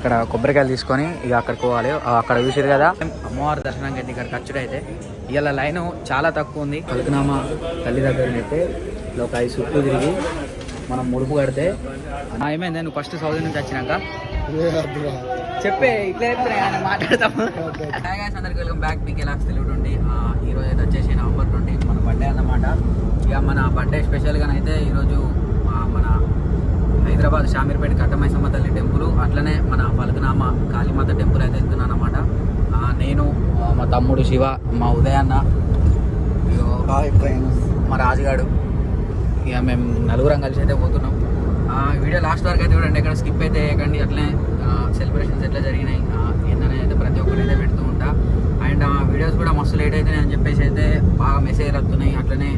ఇక్కడ కొబ్బరికాయలు తీసుకొని ఇక అక్కడికి పోవాలి. అక్కడ చూసారు కదా. అమ్మవారి దర్శనానికి అయితే ఇక్కడ ఖర్చుడు అయితే. ఇవాళ లైన్ చాలా తక్కువ ఉంది. పలుకునామా తల్లి దగ్గర అయితే ఇలా ఒక ఐదు చుట్టూ తిరిగి మనం ముడుపు కడితే. ఏమైంది? నువ్వు ఫస్ట్ సౌదీ నుంచి వచ్చినాక. చెప్పే ఇట్లా మాట్లాడతాము guys, అందరికీ వెల్కమ్ బ్యాక్ మీకు ఎలా తెలుగు ట్వంటీ ఈ రోజు అయితే వచ్చేసి నవంబర్ ట్వంటీ మన బర్త్డే అన్నమాట. ఇక మన బర్త్డే స్పెషల్గా అయితే ఈరోజు మన హైదరాబాద్ షామీర్పేట కట్టమైసమ్మ తల్లి టెంపుల్ అట్లనే మన పలుకునామ కాళీమాత టెంపుల్ అయితే వెళ్తున్నాను అనమాట నేను ఆ, మా తమ్ముడు శివ మా ఉదయన్న మా రాజుగాడు. ఇక మేము నలుగురం కలిసి అయితే పోతున్నాం. ఆ, వీడియో లాస్ట్ వరకు అయితే చూడండి ఇక్కడ స్కిప్ అయితే వేయకండి అట్లనే సెలబ్రేషన్స్ ఎట్లా జరిగినాయి ఆ, ఏందని అయితే ప్రతి ఒక్కటి అయితే పెడుతూ ఉంటా. అండ్ వీడియోస్ కూడా మస్తు లేట్ అవుతున్నాయి అని చెప్పేసి అయితే బాగా మెసేజ్ వస్తున్నాయి. అట్లనే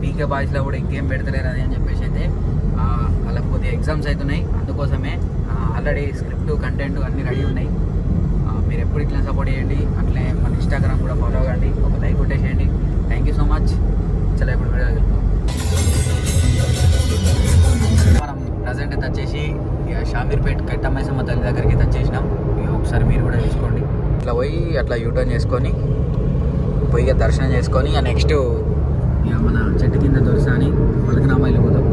పీకే బాయ్స్లో కూడా ఇంకేం పెడతలేరు అది అని చెప్పేసి అయితే ఆ, కొద్దిగా ఎగ్జామ్స్ అవుతున్నాయి. అందుకోసమే ఆల్రెడీ స్క్రిప్ట్ కంటెంట్ అన్నీ రెడీ ఉన్నాయి. మీరు ఎప్పుడు ఇట్లా సపోర్ట్ చేయండి. అట్లే మన ఇన్స్టాగ్రామ్ కూడా ఫాలో అవ్వండి. ఒక లైక్ కొట్టేసేయండి థ్యాంక్ యూ సో మచ్ చాలా ఇప్పుడు వీడియో మనం ప్రజెంట్ అయితే వచ్చేసి షామీర్పేట్ కట్టమ్మైసమ్మ తల్లి దగ్గరికి తెచ్చేసినాం. ఒకసారి మీరు కూడా తీసుకోండి ఇట్లా పోయి అట్లా యూటర్న్ చేసుకొని పోయి దర్శనం చేసుకొని నెక్స్ట్ ఇక మన చెట్టు కింద దొరిసాని పలకనామాయిలు పోతాం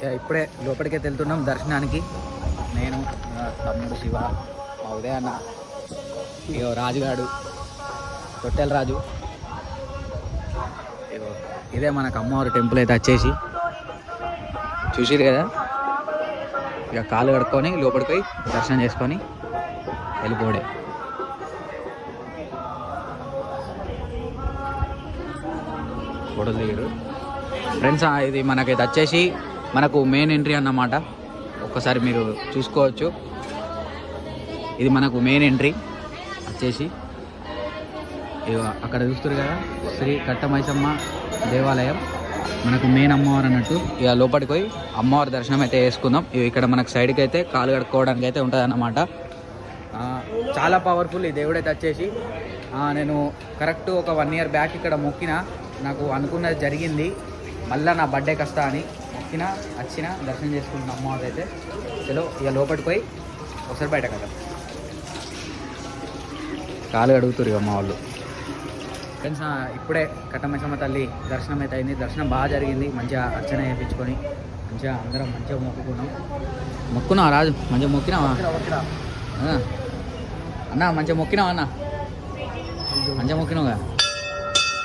ఇక ఇప్పుడే లోపలికి వెళ్తున్నాం దర్శనానికి. నేను తమ్ముడు శివ మా ఉదయ ఇగో రాజుగాడు తొట్టెల రాజు. ఇదే మనకు అమ్మవారి టెంపుల్ అయితే వచ్చేసి. చూసిరు కదా? ఇక కాలు కడుక్కొని లోపలికి పోయి దర్శనం చేసుకొని వెళ్ళిపోడే. ఫోటోలు దిగారు ఫ్రెండ్స్ ఇది మనకైతే వచ్చేసి మనకు మెయిన్ ఎంట్రీ అన్నమాట. ఒక్కసారి మీరు చూసుకోవచ్చు. ఇది మనకు మెయిన్ ఎంట్రీ. వచ్చేసి అక్కడ చూస్తారు కదా శ్రీ కట్టమైసమ్మ దేవాలయం. మనకు మెయిన్ అమ్మవారు అన్నట్టు ఇక లోపలికి పోయి అమ్మవారి దర్శనం అయితే చేసుకుందాం. ఇవి ఇక్కడ మనకు సైడ్కి అయితే కాలు కడుక్కోవడానికి అయితే ఉంటుంది అన్నమాట చాలా పవర్ఫుల్ ఈ దేవుడైతే వచ్చేసి. నేను కరెక్ట్ ఒక వన్ ఇయర్ బ్యాక్ ఇక్కడ మొక్కిన నాకు అనుకున్నది జరిగింది. మళ్ళీ నా బర్త్డే కష్ట అని మొక్కిన వచ్చిన దర్శనం చేసుకుంటున్న అమ్మవారు అయితే. చలో ఇక లోపలికి పోయి ఒకసారి బయట కదా కాలు అడుగుతారు ఇక అమ్మ వాళ్ళు. ఫ్రెండ్స్ ఆ, ఇప్పుడే కట్టమైసమ్మ తల్లి దర్శనం అయితే అయింది దర్శనం బాగా జరిగింది. మంచిగా అర్చన చేయించుకొని మంచిగా అందరం మంచిగా మొక్కుకున్నాం. మొక్కున్నావా రాజు? మంచిగా మొక్కినావా. అన్న మంచిగా మొక్కినావా అన్న? మంచిగా మొక్కినావుగా?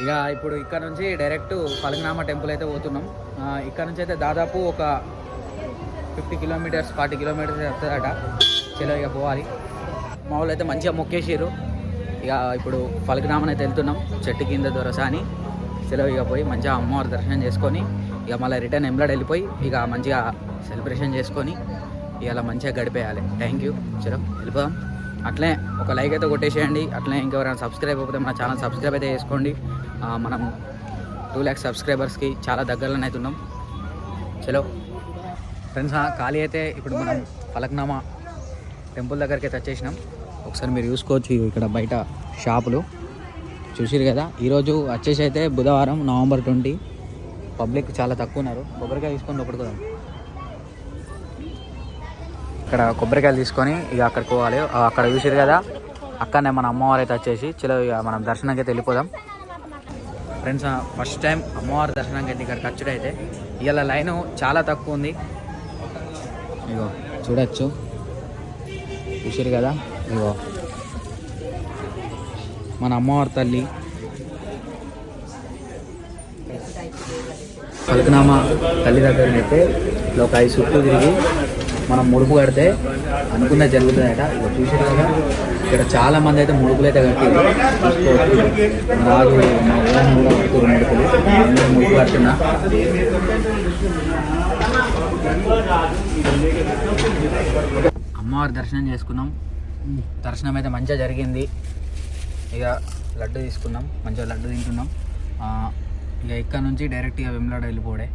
ఇక ఇప్పుడు ఇక్కడ నుంచి డైరెక్ట్ పలకనామా టెంపుల్ అయితే పోతున్నాం. ఇక్కడ నుంచి అయితే దాదాపు ఒక ఫిఫ్టీ కిలోమీటర్స్ ఫార్టీ కిలోమీటర్స్ వస్తుందట. చలో ఇక పోవాలి. మా వాళ్ళు అయితే మంచిగా మొక్కేసారు ఇక ఇప్పుడు పలకనామని అయితే వెళ్తున్నాం. చెట్టు కింద దొరసాని సెలవు ఇక పోయి మంచిగా అమ్మవారి దర్శనం చేసుకొని ఇక మళ్ళీ రిటర్న్ ఎంబ్లాడ్ వెళ్ళిపోయి ఇక మంచిగా సెలబ్రేషన్ చేసుకొని ఇక మంచిగా గడిపేయాలి. థ్యాంక్ యూ చలో వెళ్ళిపోదాం. అట్లే ఒక లైక్ అయితే కొట్టేసేయండి. అట్లే ఇంకెవరైనా సబ్స్క్రైబ్ అయిపోతే మన ఛానల్ సబ్స్క్రైబ్ అయితే చేసుకోండి. మనం టూ ల్యాక్స్ సబ్స్క్రైబర్స్కి చాలా దగ్గరలోనే అవుతున్నాం చలో ఫ్రెండ్స్ ఖాళీ అయితే ఇప్పుడు మనం ఫలక్నామా టెంపుల్ దగ్గరికి అయితే వచ్చేసినాం. ఒకసారి మీరు చూసుకోవచ్చు ఇక్కడ బయట షాపులు. చూసిరు కదా? ఈరోజు వచ్చేసి అయితే బుధవారం నవంబర్ ట్వంటీ. పబ్లిక్ చాలా తక్కువ ఉన్నారు. కొబ్బరికాయ తీసుకొని లోపలికి పోదాం. ఇక్కడ కొబ్బరికాయలు తీసుకొని ఇక అక్కడికి పోవాలి. అక్కడ చూసిరు కదా? అక్కడనే మన అమ్మవారు అయితే వచ్చేసి చిలో ఇక మనం దర్శనానికి అయితే వెళ్ళిపోదాం. ఫ్రెండ్స్ ఫస్ట్ టైం అమ్మవారి దర్శనానికి అయితే ఇక్కడ ఖర్చుడు అయితే. ఇవాళ లైన్ చాలా తక్కువ ఉంది. ఇగో చూడచ్చు. చూసారు కదా? ఇగో మన అమ్మవారి తల్లి. పలకనామా తల్లి దగ్గర అయితే ఇలా ఒక ఐదు చుట్టూ తిరిగి మనం ముడుపు కడితే అనుకున్న జరుగుతుందట. ఇగో చూసారు కదా. ఇక్కడ చాలా మంది అయితే ముడుపులు అయితే కట్టారు చూసుకోవచ్చు. రాదు మా ఊరు కూడా కడుతున్నారు ముడుపులు. ముడుపు కడుతున్నా. అమ్మవారి దర్శనం చేసుకున్నాం. దర్శనం అయితే మంచిగా జరిగింది. ఇక లడ్డు తీసుకున్నాం. మంచిగా లడ్డు తింటున్నాం. ఇక ఇక్కడ నుంచి డైరెక్ట్గా వెమ్లాడ వెళ్ళిపోడే.